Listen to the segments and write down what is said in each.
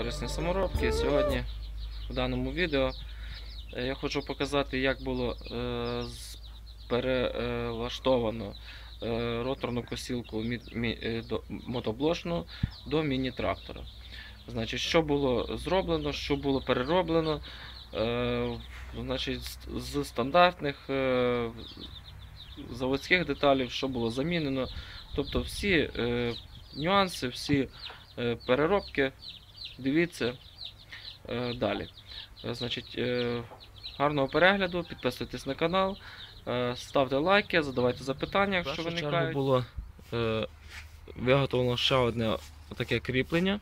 корисні саморобки. Сьогодні в даному відео е, я хочу показати, як було е, перелаштовано е, роторну косілку е, до- міні-трактора. Значить, що було зроблено, що було перероблено. Значить, з- стандартних заводських деталей, що було замінено. Тобто всі нюанси, всі переробки. Дивіться е, далі. Е, Значить, е, гарного перегляду, підписуйтесь на канал, ставте лайки, задавайте запитання, якщо виникають. було е, виготовлено ще одне таке кріплення.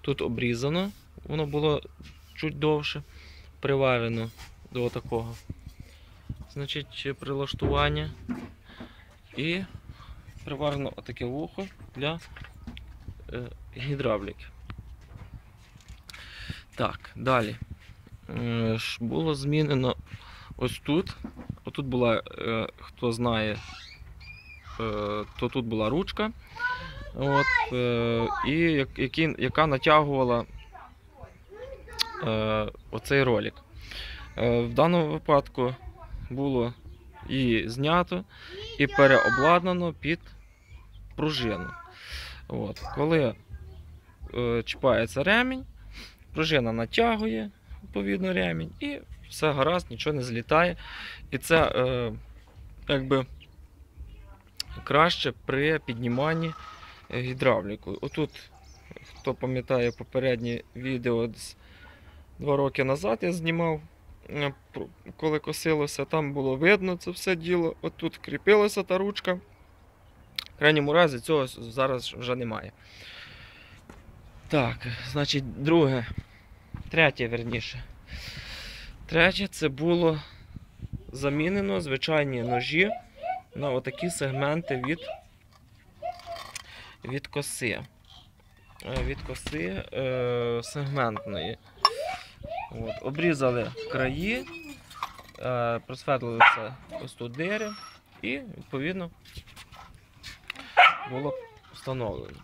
Тут обрізано, воно було чуть довше, приварено до такого. Значить, прилаштування. І приварено отаке вухо для е, гідравліки. Так, далі. Е, Було змінено ось тут. Отут була, е, хто знає, е, то тут була ручка. От, і яка натягувала оцей ролик. В даному випадку було її знято і переобладнано під пружину. От. Коли чіпається ремінь, пружина натягує відповідно ремінь і все гаразд, нічого не злітає. І це е, якби краще при підніманні гідравлікою. Отут, хто пам'ятає попереднє відео десь два роки назад я знімав, е, коли косилося, там було видно це все діло. Отут кріпилася та ручка. В крайньому разі цього зараз вже немає. Так, значить, друге. Третє, верніше. Третє це було замінено звичайні ножі на отакі сегменти від, від коси. Е, Від коси е, сегментної. От, обрізали краї, е, просвердлили це ось тут дири і відповідно було встановлено.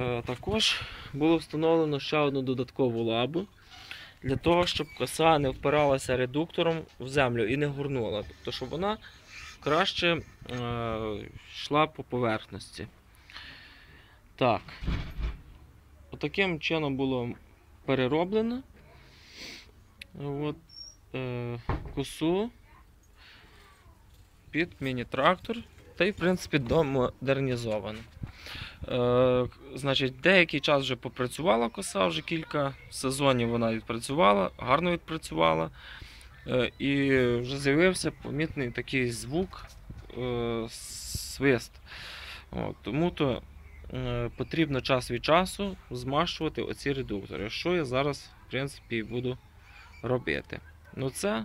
Е, також було встановлено ще одну додаткову лабу для того, щоб коса не впиралася редуктором в землю і не горнула. Тобто, щоб вона краще е, йшла по поверхності. Так. Отаким чином було перероблено. От, е, косу під міні-трактор. Та й, в принципі, домодернізовано. Е, значить, деякий час вже попрацювала коса, вже кілька сезонів вона відпрацювала, гарно відпрацювала. Е, і вже з'явився помітний такий звук е, свист. Тому то потрібно час від часу змащувати оці редуктори, що я зараз, в принципі, буду робити. Ну, це